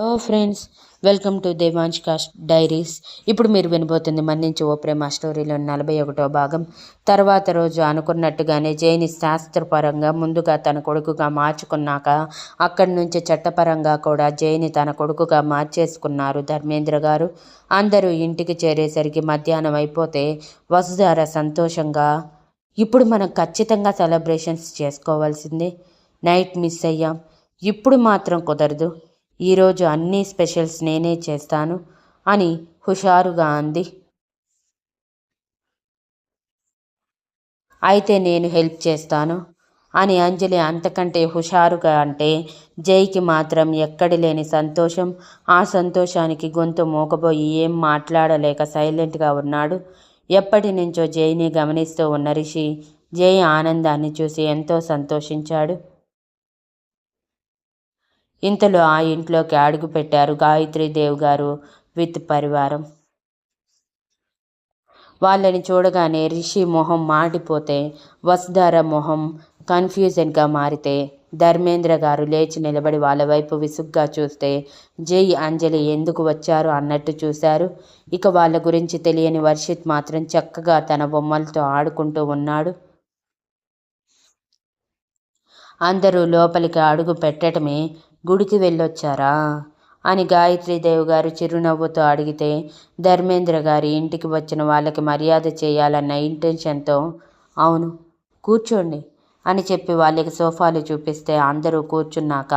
Hello friends welcome to Devansh cast diaries. ఇప్పుడు మీరు వినబోతుంది మన్నించి ఓ ప్రేమ స్టోరీలో నలభై ఒకటో భాగం. తర్వాత రోజు అనుకున్నట్టుగానే జైని శాస్త్రపరంగా ముందుగా తన కొడుకుగా మార్చుకున్నాక అక్కడి నుంచి చట్టపరంగా కూడా జైని తన కొడుకుగా మార్చేసుకున్నారు ధర్మేంద్ర గారు. అందరూ ఇంటికి చేరేసరికి మధ్యాహ్నం అయిపోతే వసుధార సంతోషంగా ఇప్పుడు మనం ఖచ్చితంగా సెలబ్రేషన్స్ చేసుకోవాల్సిందే. నైట్ మిస్ అయ్యాం. ఇప్పుడు మాత్రం కుదరదు. ఈరోజు అన్ని స్పెషల్స్ నేనే చేస్తాను అని హుషారుగా అంది. అయితే నేను హెల్ప్ చేస్తాను అని అంజలి అంతకంటే హుషారుగా అంటే జైకి మాత్రం ఎక్కడి లేని సంతోషం ఆ సంతోషానికి గొంతు మోకబోయి ఏం మాట్లాడలేక సైలెంట్గా ఉన్నాడు. ఎప్పటి నుంచో జైని గమనిస్తూ ఉన్న రిషి జై ఆనందాన్ని చూసి ఎంతో సంతోషించాడు. ఇంతలో ఆ ఇంట్లోకి అడుగు పెట్టారు గారు విత్ పరివారం. వాళ్ళని చూడగానే రిషి మొహం మాడిపోతే వసుధార మొహం కన్ఫ్యూజన్గా మారితే ధర్మేంద్ర గారు లేచి నిలబడి వాళ్ళ వైపు విసుగ్గా చూస్తే జై అంజలి ఎందుకు వచ్చారు అన్నట్టు చూశారు. ఇక వాళ్ళ గురించి తెలియని వర్షిత్ మాత్రం చక్కగా తన బొమ్మలతో ఆడుకుంటూ ఉన్నాడు. అందరూ లోపలికి అడుగు పెట్టడమే గుడికి వెళ్ళొచ్చారా? అని గాయత్రీదేవి గారు చిరునవ్వుతో అడిగితే ధర్మేంద్ర గారి ఇంటికి వచ్చిన వాళ్ళకి మర్యాద చేయాలన్న ఇంటెన్షన్తో అవును కూర్చోండి అని చెప్పి వాళ్ళకి సోఫాలు చూపిస్తే అందరూ కూర్చున్నాక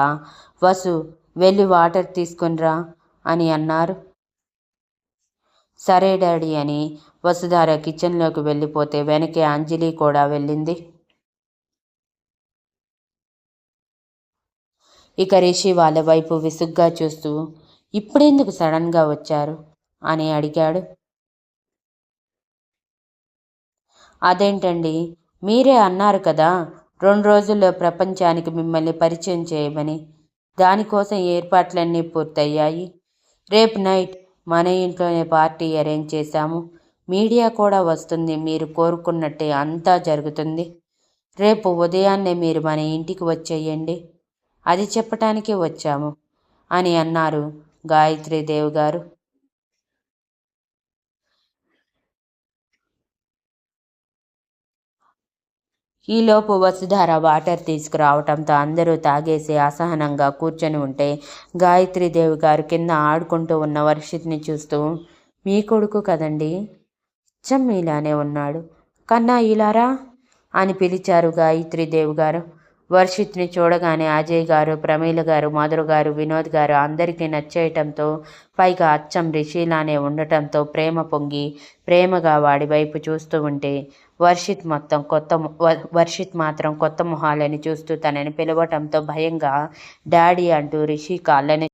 వసు వెళ్ళి వాటర్ తీసుకునిరా అని అన్నారు. సరే డాడీ అని వసుధార కిచెన్లోకి వెళ్ళిపోతే వెనకే అంజలి కూడా వెళ్ళింది. ఇక రిషి వాళ్ళ వైపు విసుగ్గా చూస్తూ ఇప్పుడెందుకు సడన్గా వచ్చారు? అని అడిగాడు. అదేంటండి మీరే అన్నారు కదా రెండు రోజుల్లో ప్రపంచానికి మిమ్మల్ని పరిచయం చేయమని. దానికోసం ఏర్పాట్లన్నీ పూర్తయ్యాయి. రేపు నైట్ మన ఇంట్లోనే పార్టీ అరేంజ్ చేశాము. మీడియా కూడా వస్తుంది మీరు కోరుకున్నట్టే అంతా జరుగుతుంది. రేపు ఉదయాన్నే మీరు మన ఇంటికి వచ్చేయండి. అది చెప్పటానికే వచ్చాము అని అన్నారు గాయత్రీదేవి గారు ఈలోపు వసుధార వాటర్ తీసుకురావటంతో అందరూ తాగేసి అసహనంగా కూర్చొని ఉంటే గాయత్రీదేవి గారు కింద ఆడుకుంటూ ఉన్న వర్షిత్ని చూస్తూ మీ కొడుకు కదండి? చమ్మీలానే ఉన్నాడు. కన్నా ఇలారా? అని పిలిచారు గాయత్రీదేవి గారు వర్షిత్ని చూడగానే అజయ్ గారు ప్రమీల గారు మధురు గారు వినోద్ గారు అందరికీ నచ్చేయటంతో పైగా అచ్చం రిషిలానే ఉండటంతో ప్రేమ పొంగి ప్రేమగా వాడి వైపు చూస్తూ ఉంటే వర్షిత్ మొత్తం కొత్త వర్షిత్ మాత్రం కొత్త మొహాలని చూస్తూ తనని పిలవటంతో భయంగా డాడీ అంటూ రిషి కాళ్ళని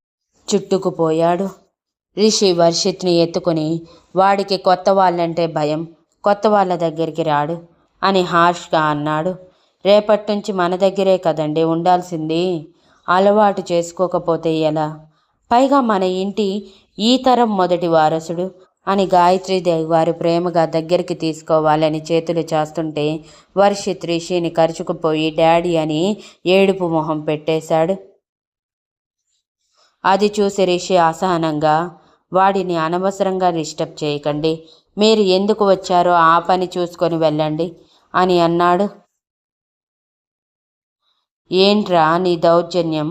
చుట్టుకుపోయాడు. రిషి వర్షిత్ని ఎత్తుకుని వాడికి కొత్త వాళ్ళంటే భయం కొత్త వాళ్ళ దగ్గరికి రాడు అని హార్ష్గా అన్నాడు. రేపటి నుంచి మన దగ్గరే కదండి ఉండాల్సింది. అలవాటు చేసుకోకపోతే ఎలా? పైగా మన ఇంటి ఈ తరం మొదటి వారసుడు అని గాయత్రీదేవి వారు ప్రేమగా దగ్గరికి తీసుకోవాలని చేతులు చేస్తుంటే వర్షిత్ రిషిని కరుచుకుపోయి డాడీ అని ఏడుపు మొహం పెట్టేశాడు. అది చూసి రిషి అసహనంగా వాడిని అనవసరంగా డిస్టర్బ్ చేయకండి. మీరు ఎందుకు వచ్చారో ఆ పని చూసుకొని వెళ్ళండి అని అన్నాడు. ఏంట్రా నీ దౌర్జన్యం?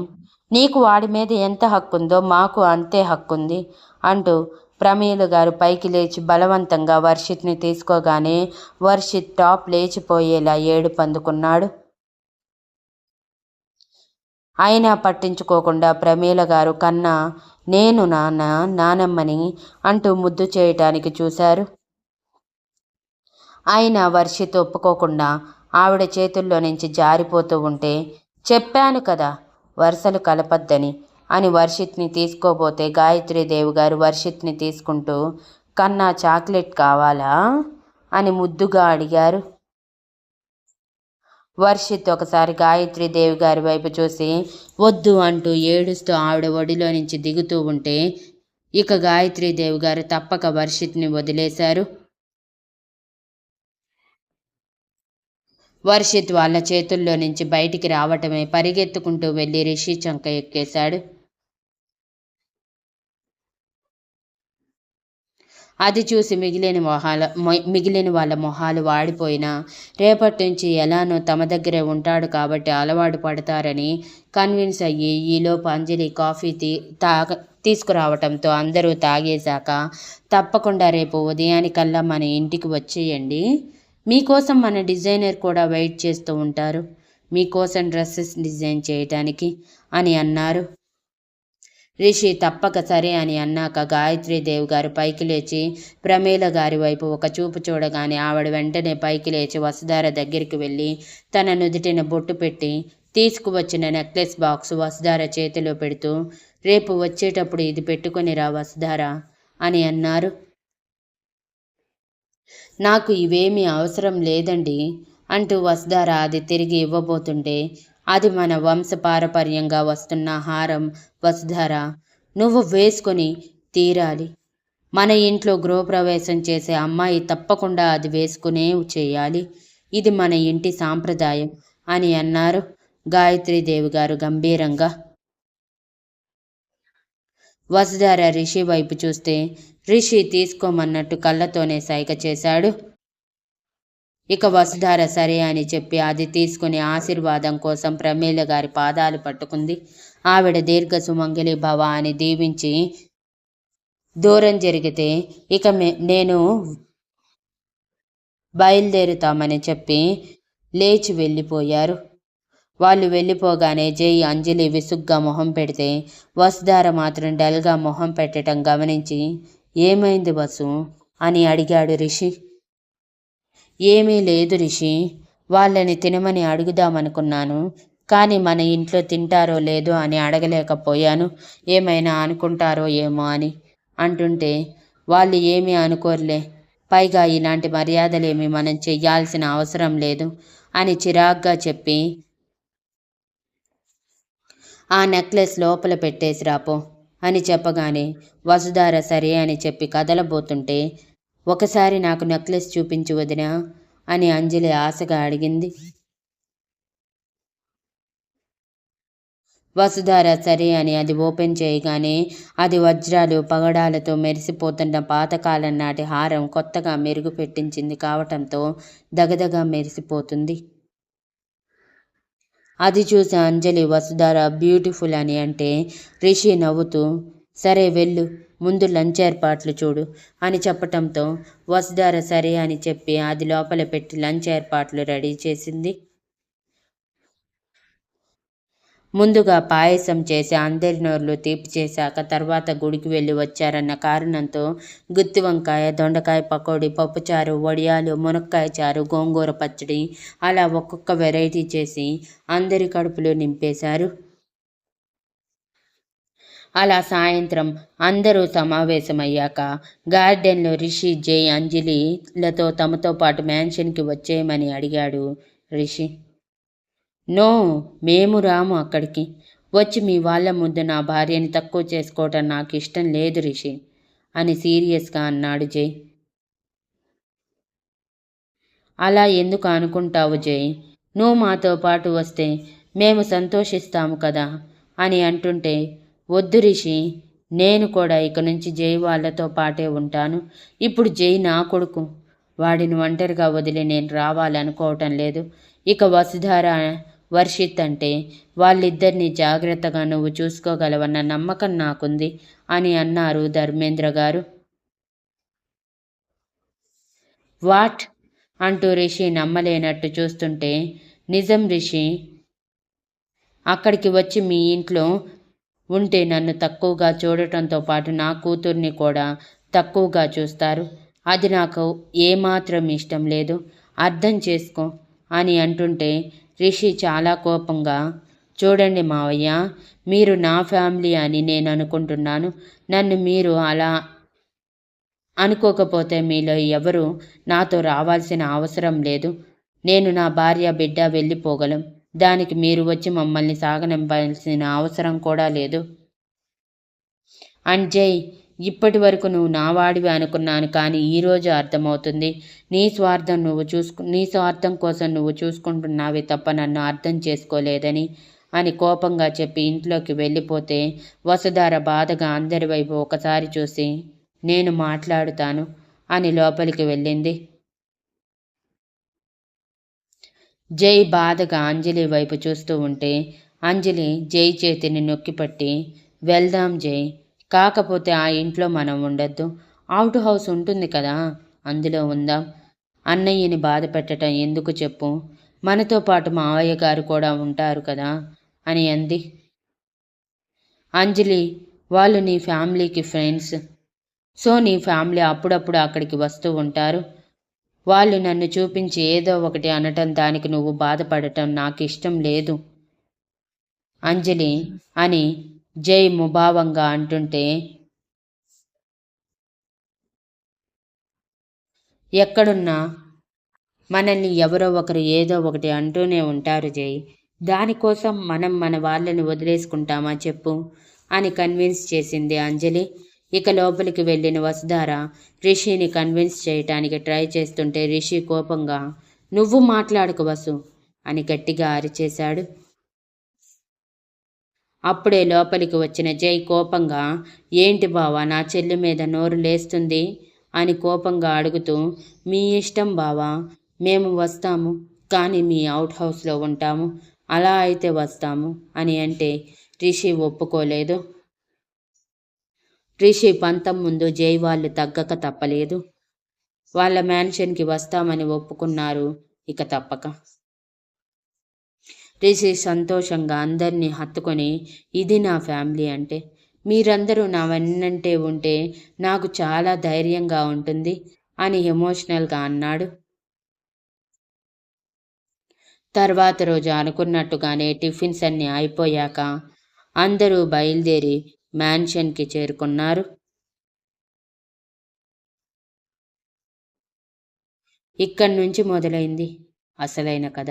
నీకు వాడి మీద ఎంత హక్కుందో మాకు అంతే హక్కుంది అంటూ ప్రమీల గారు పైకి లేచి బలవంతంగా వర్షిత్ని తీసుకోగానే వర్షిత్ టాప్ లేచిపోయేలా ఏడు పందుకున్నాడు అయినా పట్టించుకోకుండా ప్రమీల గారు కన్నా నేను నాన్న నానమ్మని అంటూ ముద్దు చేయటానికి చూశారు. అయినా వర్షిత్ ఒప్పుకోకుండా ఆవిడ చేతుల్లో నుంచి జారిపోతూ ఉంటే చెప్పాను కదా వరుసలు కలపద్దని అని వర్షిత్ని తీసుకోబోతే గాయత్రీదేవి గారు వర్షిత్ని తీసుకుంటూ కన్నా చాక్లెట్ కావాలా? అని ముద్దుగా అడిగారు. వర్షిత్ ఒకసారి గాయత్రీదేవి గారి వైపు చూసి వద్దు అంటూ ఏడుస్తూ ఆవిడ ఒడిలో నుంచి దిగుతూ ఉంటే ఇక గాయత్రీదేవి గారు తప్పక వర్షిత్ని వదిలేశారు. వర్షిత్ వాళ్ళ చేతుల్లో నుంచి బయటికి రావటమే పరిగెత్తుకుంటూ వెళ్ళి రిషి చంక ఎక్కేశాడు. అది చూసి మిగిలిన మొహాల మిగిలిన వాళ్ళ మొహాలు వాడిపోయినా. రేపటి నుంచి ఎలానో తమ దగ్గరే ఉంటాడు కాబట్టి అలవాటు పడతారని కన్విన్స్ అయ్యి ఈలోపు అంజలి కాఫీ తీ తాగ తీసుకురావటంతో అందరూ తాగేశాక తప్పకుండా రేపు ఉదయానికల్లా మన ఇంటికి వచ్చేయండి. మీకోసం మన డిజైనర్ కూడా వెయిట్ చేస్తూ ఉంటారు. మీకోసం డ్రెస్సెస్ డిజైన్ చేయటానికి అని అన్నారు. రిషి తప్పక సరే అని అన్నాక గాయత్రీదేవి గారు పైకి లేచి ప్రమేల గారి వైపు ఒక చూపు చూడగానే ఆవిడ వెంటనే పైకి లేచి వసుధార దగ్గరికి వెళ్ళి తన నుదుటిన బొట్టు పెట్టి తీసుకువచ్చిన నెక్లెస్ బాక్స్ వసుధార చేతిలో పెడుతూ రేపు వచ్చేటప్పుడు ఇది పెట్టుకుని రా వసుధార అని అన్నారు. నాకు ఇవేమీ అవసరం లేదండి అంటూ వసుధార అది తిరిగి ఇవ్వబోతుంటే అది మన వంశపారపర్యంగా వస్తున్న హారం వసుధార నువ్వు వేసుకొని తీరాలి. మన ఇంట్లో గృహప్రవేశం చేసే అమ్మాయి తప్పకుండా అది వేసుకునే చేయాలి. ఇది మన ఇంటి సాంప్రదాయం అని అన్నారు గాయత్రీదేవి గారు గంభీరంగా. వసుధార రిషి వైపు చూస్తే రిషి తీసుకోమన్నట్టు కళ్ళతోనే సైగ చేశాడు. ఇక వసుధార సరే అని చెప్పి అది తీసుకుని ఆశీర్వాదం కోసం ప్రమీల గారి పాదాలు పట్టుకుంది. ఆవిడ దీర్ఘ సుమంగళి భవ అని దీవించి దూరం జరిగితే ఇక నేను బయలుదేరుతామని చెప్పి లేచి వెళ్ళిపోయారు. వాళ్ళు వెళ్ళిపోగానే జై అంజలి విసుగ్గా మొహం పెడితే వసుధార మాత్రం డల్గా మొహం పెట్టడం గమనించి ఏమైంది వసు? అని అడిగాడు రిషి. ఏమీ లేదు రిషి. వాళ్ళని తినమని అడుగుదామనుకున్నాను. కానీ మన ఇంట్లో తింటారో లేదో అని అడగలేకపోయాను. ఏమైనా అనుకుంటారో ఏమో అని అంటుంటే వాళ్ళు ఏమీ అనుకోరులే. పైగా ఇలాంటి మర్యాదలేమి మనం చెయ్యాల్సిన అవసరం లేదు అని చిరాగ్గా చెప్పి ఆ నెక్లెస్ లోపల పెట్టేసి రాపో అని చెప్పగానే వసుధార సరే అని చెప్పి కదలబోతుంటే ఒకసారి నాకు నెక్లెస్ చూపించి వదినా అని అంజలి ఆశగా అడిగింది. వసుధార సరే అని అది ఓపెన్ చేయగానే అది వజ్రాలు పగడాలతో మెరిసిపోతున్న పాతకాలం నాటి హారం కొత్తగా మెరుగు పెట్టించింది కావటంతో దగదగా మెరిసిపోతుంది. అది చూసి అంజలి వసుధార బ్యూటిఫుల్ అని అంటే రిషి నవ్వుతూ సరే వెళ్ళు ముందు లంచ్ ఏర్పాట్లు చూడు అని చెప్పటంతో వసుధార సరే అని చెప్పి అది లోపల పెట్టి లంచ్ ఏర్పాట్లు రెడీ చేసింది. ముందుగా పాయసం చేసి అందరి నోర్లు తీపి చేశాక తర్వాత గుడికి వెళ్ళి వచ్చారన్న కారణంతో గుత్తి వంకాయ దొండకాయ పకోడీ పప్పుచారు వడియాలు మునక్కాయ చారు గోంగూర పచ్చడి అలా ఒక్కొక్క వెరైటీ చేసి అందరి కడుపులో నింపేశారు. అలా సాయంత్రం అందరూ సమావేశమయ్యాక గార్డెన్లో రిషి జై అంజలిలతో తమతో పాటు మ్యాన్షన్కి వచ్చేయమని అడిగాడు రిషి. నో మేము రాము అక్కడికి. వచ్చి మీ వాళ్ళ ముందు నా భార్యని తక్కువ చేసుకోవటం నాకు ఇష్టం లేదు రిషి అని సీరియస్గా అన్నాడు జై అలా ఎందుకు అనుకుంటావు జై నువ్వు మాతో పాటు వస్తే మేము సంతోషిస్తాము కదా అని అంటుంటే వద్దు రిషి నేను కూడా ఇక నుంచి జై వాళ్ళతో పాటే ఉంటాను. ఇప్పుడు జై నా కొడుకు. వాడిని ఒంటరిగా వదిలి నేను రావాలనుకోవటం లేదు. ఇక వసుధార వర్షిత్ అంటే వాళ్ళిద్దరినీ జాగ్రత్తగా నువ్వు చూసుకోగలవన్న నమ్మకం నాకుంది అని అన్నారు ధర్మేంద్ర గారు. వాట్? అంటూ రిషి నమ్మలేనట్టు చూస్తుంటే నిజం రిషి అక్కడికి వచ్చి మీ ఇంట్లో ఉంటే నన్ను తక్కువగా చూడటంతో పాటు నా కూతుర్ని కూడా తక్కువగా చూస్తారు. అది నాకు ఏమాత్రం ఇష్టం లేదు. అర్థం చేసుకో అని అంటుంటే రిషి చాలా కోపంగా చూడండి మావయ్య మీరు నా ఫ్యామిలీ అని నేను అనుకుంటున్నాను. నన్ను మీరు అలా అనుకోకపోతే మీలో ఎవరు నాతో రావాల్సిన అవసరం లేదు. నేను నా భార్య బిడ్డ వెళ్ళిపోగలం. దానికి మీరు వచ్చి మమ్మల్ని సాగనింపాల్సిన అవసరం కూడా లేదు. అండ్ జై ఇప్పటి వరకు నువ్వు నావాడివి అనుకున్నాను కానీ ఈరోజు అర్థమవుతుంది. నీ స్వార్థం నువ్వు చూసుకు నీ స్వార్థం కోసం నువ్వు చూసుకుంటున్నావే తప్ప నన్ను అర్థం చేసుకోలేదని అని కోపంగా చెప్పి ఇంట్లోకి వెళ్ళిపోతే వసుధార బాధగా అందరి వైపు ఒకసారి చూసి నేను మాట్లాడుతాను అని లోపలికి వెళ్ళింది. జై బాధగా అంజలి వైపు చూస్తూ ఉంటే అంజలి జై చేతిని నొక్కిపట్టి వెళ్దాం జై కాకపోతే ఆ ఇంట్లో మనం ఉండొద్దు. అవుట్ హౌస్ ఉంటుంది కదా అందులో ఉందాం. అన్నయ్యని బాధ పెట్టడం ఎందుకు చెప్పు? మనతో పాటు మావయ్య గారు కూడా ఉంటారు కదా అని అంది. అంజలి వాళ్ళు నీ ఫ్యామిలీకి ఫ్రెండ్స్. సో నీ ఫ్యామిలీ అప్పుడప్పుడు అక్కడికి వస్తూ ఉంటారు. వాళ్ళు నన్ను చూపించి ఏదో ఒకటి అనటం దానికి నువ్వు బాధపడటం నాకు ఇష్టం లేదు. అంజలి అని జై ముభావంగా అంటుంటే ఎక్కడున్నా మనల్ని ఎవరో ఒకరు ఏదో ఒకటి అంటూనే ఉంటారు జై. దానికోసం మనం మన వాళ్ళని వదిలేసుకుంటామా చెప్పు అని కన్విన్స్ చేసింది అంజలి. ఇక లోపలికి వెళ్ళిన వసుధార రిషిని కన్విన్స్ చేయటానికి ట్రై చేస్తుంటే రిషి కోపంగా నువ్వు మాట్లాడకు వసు అని గట్టిగా అరిచేశాడు. అప్పుడే లోపలికి వచ్చిన జై కోపంగా ఏంటి బావా నా చెల్లి మీద నోరు లేస్తుంది? అని కోపంగా అడుగుతూ మీ ఇష్టం బావా మేము వస్తాము కానీ మీ అవుట్ హౌస్లో ఉంటాము అలా అయితే వస్తాము అని అంటే రిషి ఒప్పుకోలేదు. రిషి పంతం ముందు జై వాళ్ళు తగ్గక తప్పలేదు. వాళ్ళ మ్యాన్షన్కి వస్తామని ఒప్పుకున్నారు ఇక తప్పక. రిషి సంతోషంగా అందరినీ హత్తుకొని ఇది నా ఫ్యామిలీ అంటే. మీరందరూ నా వెన్నంటే ఉంటే నాకు చాలా ధైర్యంగా ఉంటుంది అని ఎమోషనల్గా అన్నాడు. తర్వాత రోజు అనుకున్నట్టుగానే టిఫిన్స్ అన్నీ అయిపోయాక అందరూ బయలుదేరి మ్యాన్షన్కి చేరుకున్నారు. ఇక్కడి నుంచి మొదలైంది అసలైన కథ.